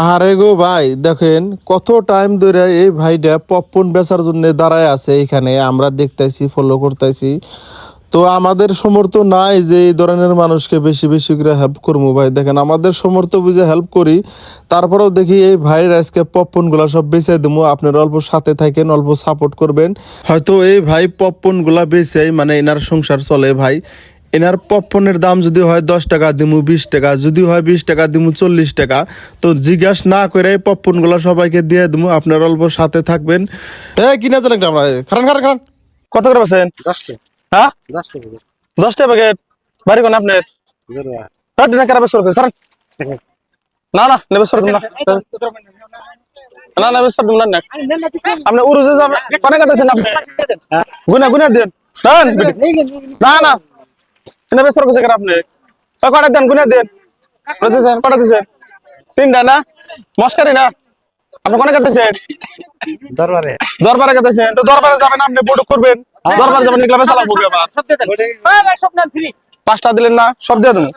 আহারে গো ভাই, দেখেন কত টাইম ধরে এই ভাইটা পপকর্ন বেচার জন্য দাঁড়ায় আছে এখানে, আমরা দেখতেছি ফলো করতেছি তো আমাদের সমর্থ নাই যে এই ধরনের মানুষকে বেশি বেশি করে হেল্প করব ভাই। দেখেন আমাদের সমর্থ বুঝে হেল্প করি, তারপরেও দেখি এই ভাইয়ের আজকে পপকর্নগুলা সব বেচে দেবো আপনারা অল্প সাথে থাকেন, অল্প সাপোর্ট করবেন। হয়তো এই ভাই পপকর্নগুলা বেচে মানে এনার সংসার চলে ভাই। এনার পপকর্নের দাম যদি হয় দশ টাকা দিমু বিশ টাকা যদি হয় বিশ টাকা দিমু চল্লিশ টাকা তো জিজ্ঞাস না করে পপকর্নগুলা সবাইকে দিয়ে দিমু আপনার অল্প সাথে থাকবেন। এ কিনা জানেন আমরা খারান খারান খারান। কত করে দশটা হ্যাঁ? দশটা প্যাকেট বাড়ি কোন আপনার? হ্যাঁ কেরা সারান না না নেবে সর না। না নেবে সর দিন না আপনি উরুজে কোনে কাটাছেন আপনি? গুনা গুনা দেন। না না। নেবে সর করছে কেন আপনি? কটা দেন গুনা দেন। কটা কটা দিছেন তিনটা না? মস্কারি না? আপনি কোনে কাটাছেন দরবারে দরবারে কাটাছেন তো দরবারে যাবেন আপনি বড় করবেন দরবারে যাবেন নিকলা বেসালা বুকে আবার পাঁচটা দিলেন না? সব দিয়ে দেবো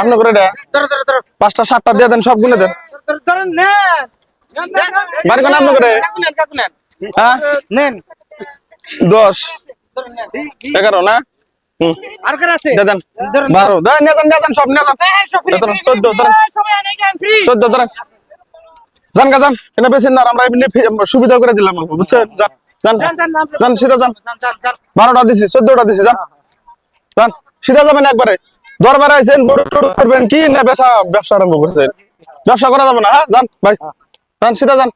আপনি করে দেন। পাঁচটা সাতটা দিয়ে দেন সব গুনে দেন। বাড়ি কোন আপনি করে? হ্যাঁ? দশ। এগারো না? সব যান গা যান। বেশি আমরা এমনি সুবিধা করে দিলাম অল্প, বুঝছেন? যান যান। যান সিধা যান। বারোটা দিছি চোদ্দটা দিছি যান। যান সিধা যাবেন একবারে। দরবারে আইছেন বড় করবেন কি না ব্যবসা ব্যবসা আরম্ভ করছেন? ব্যবসা করা যাবে না হ্যাঁ যান ভাই। যান সিধা যান।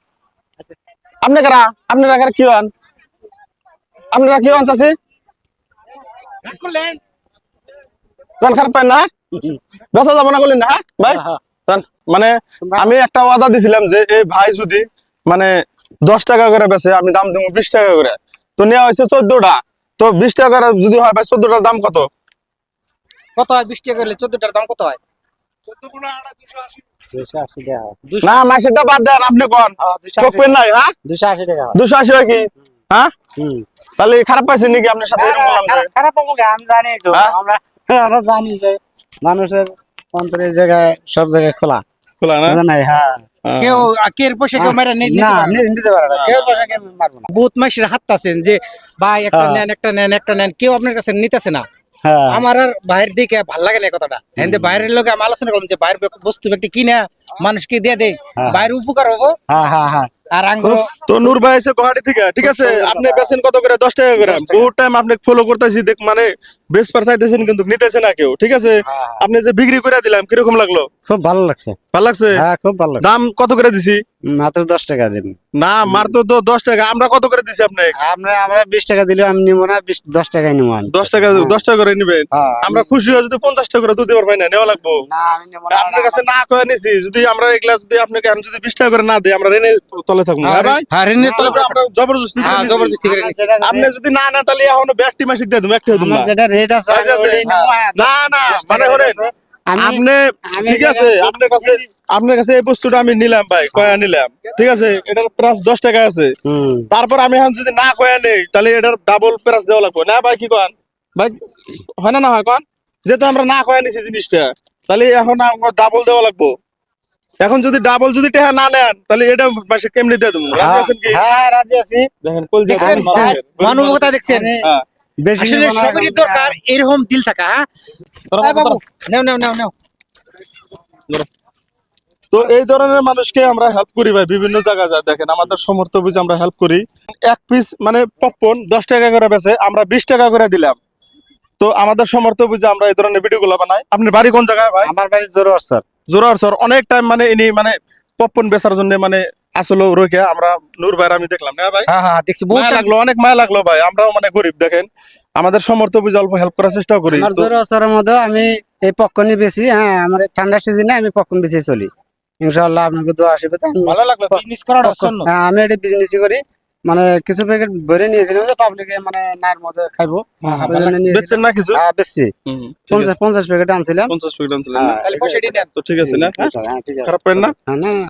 আপনি কারা? আপনারা কারা? কি হন? আপনারা কি হন চাষি যান খারাপ পাই না? বেচা যাব না বললেন না হ্যাঁ ভাই মানে আমি একটা ওয়াদা দিছিলাম যে এই ভাই যদি মানে দশ টাকা করে বেচে আমি দাম দেবো বিশ টাকা করে। তো নেওয়া হয়েছে চোদ্দটা। তো বিশ টাকা করে যদি হয় ভাই চোদ্দটার দাম কত? কত হয় বিশ টাকা করলে? চোদ্দটার দাম কত হয়? না মাসেরটা বাদ দেন আপনি কোন? নাই হ্যাঁ? দুশো আশি টাকা। দুশো আশি হয় কি? হ্যাঁ? তাহলে খারাপ পাইছেন নাকি আপনার সাথে? এরকম বললাম খারাপ আমি জানি তো। হ্যাঁ? আমরা আমরা জানি যে মানুষের অন্তরে জায়গায় সব জায়গায় খোলা। খোলা না? নাই? হ্যাঁ। হ্যাঁ। কেউ কের পয়সা কেউ মেরে না পারে না। নিতে পারে না। কেউ মারবো না। বহুত মাসের হাত আছেন যে ভাই একটা হ্যাঁ। নেন একটা নেন একটা নেন। কেউ আপনার কাছে নিতেছে না। হ্যাঁ। আমার আর বাইরের দিকে ভালো লাগে না এই কথাটা। এতে বাইরের লোকে আমি আলোচনা করলাম যে বাইরের বস্তু ব্যক্তি কিনে মানুষকে দিয়ে দেয় হ্যাঁ। বাইরের উপকার হব। হ্যাঁ হ্যাঁ হ্যাঁ। আর আঙ্গুর তো নূর ভাই এসে গুয়াহাটি থেকে ঠিক আছে? আপনি বেছেন কত করে? দশ টাকা করে। বহুত টাইম আপনি ফলো করতেছি দেখ মানে বেশ পার চাইতেছেন কিন্তু নিতেছে না কেউ ঠিক আছে? হ্যাঁ। আপনি যে বিক্রি করে দিলাম কীরকম লাগল? খুব ভালো লাগছে। ভালো লাগছে? হ্যাঁ খুব ভালো দাম কত করে দিছি? মাত্র দশ টাকা দিন। না মার তো তো দশ টাকা। আমরা কত করে দিছি আপনি? আমরা আমরা বিশ টাকা দিলেও আমি নিবো না বিশ দশ টাকায় নিবো দশ টাকা দশ টাকা করে নিবেন? হ্যাঁ, আমরা খুশি হয়ে যদি পঞ্চাশ টাকা করে দিতে পারবেন না নেওয়া লাগবো। না আমি নিবো না আপনার কাছে না। করে নিছি যদি আমরা এগুলা যদি আপনাকে আমি যদি বিশ টাকা করে না দিই আমরা রেনে তলে থাকব হ্যাঁ ভাই? হ্যাঁ ঋণের তলে আমরা জবরদস্তি হ্যাঁ জবরদস্তি করে নিছি। আপনি যদি না না তাহলে এখন ব্যাগটি মাসিক দিয়ে দেবো একটি দেবো যেটা রেট আছে হ্যাঁ, না না মানে করেন আপনি ঠিক আছে আপনার কাছে আপনার কাছে এই বস্তুটা আমি নিলাম ভাই কয়া নিলাম। ঠিক আছে এটার প্রাইস দশ টাকা আছে। তারপর আমি এখন যদি না কয়া নেই তাহলে এটার ডাবল প্রাইস দেওয়া লাগবে। না ভাই কি কন? ভাই হয় না না হয় কন? যেহেতু আমরা না কয়া নিছি জিনিসটা তাহলে এখন ডাবল দেওয়া লাগবো। এখন যদি ডাবল যদি টেহা না নেন তাহলে এটা মাসে কেমনি দিয়ে দেবো? রাজি হ্যাঁ, আছেন কি? হ্যাঁ রাজি আছি। দেখেন কল দেখছেন? মানবতা দেখছেন। হ্যাঁ। আসলে সবারই দরকার এরকম দিল থাকা হ্যাঁ? বাবু। নেও নেও নেও নেও। তো এই ধরনের মানুষকে আমরা হেল্প করি ভাই বিভিন্ন জায়গায় যা দেখেন আমাদের সমর্থ বুঝে আমরা হেল্প করি। এক পিস মানে পপকর্ন দশ টাকা করে বেচে আমরা বিশ টাকা করে দিলাম। তো আমাদের সমর্থ বুঝে আমরা এই ধরনের ভিডিও গুলো বানাই। আপনি বাড়ি কোন জায়গায় ভাই? আমার বাড়ি জোর স্যার। জোরার স্যার। অনেক টাইম মানে ইনি মানে পপকর্ন বেচার জন্য মানে আসলে রোকে আমরা নূর ভাই আমি দেখলাম না ভাই? হ্যাঁ হ্যাঁ দেখছি। বহুত মায়া লাগল অনেক মায়া লাগল ভাই। আমরাও মানে গরিব দেখেন। আমাদের সমর্থ বুঝে অল্প হেল্প করার চেষ্টা করি আমার জোর স্যারের মধ্যে আমি এই পক্ষণই বেশি হ্যাঁ আমার ঠান্ডা সিজনে আমি পক্ষণ বেশি চলি। ইনশাআল্লাহ আপনাকে দোয়া আসবে তো। আমি ভালো লাগল বিজনেস করার জন্য। হ্যাঁ, আমি এটা বিজনেস করি। মানে কিছু প্যাকেট ভরে নিয়েছিলাম যে পাবলিকে মানে নায়ের মধ্যে খাইবো। হ্যাঁ, হ্যাঁ। বেচছেন না কিছু? হ্যাঁ ঠিক পঞ্চাশ পঞ্চাশ প্যাকেট আনছিলাম। পঞ্চাশ প্যাকেট আনছিলেন না? হ্যাঁ, তাহলে পয়সা দিয়ে দেন তো ঠিক আছে না হ্যাঁ? হ্যাঁ ঠিক আছে। খারাপ পেন না? হ্যাঁ না।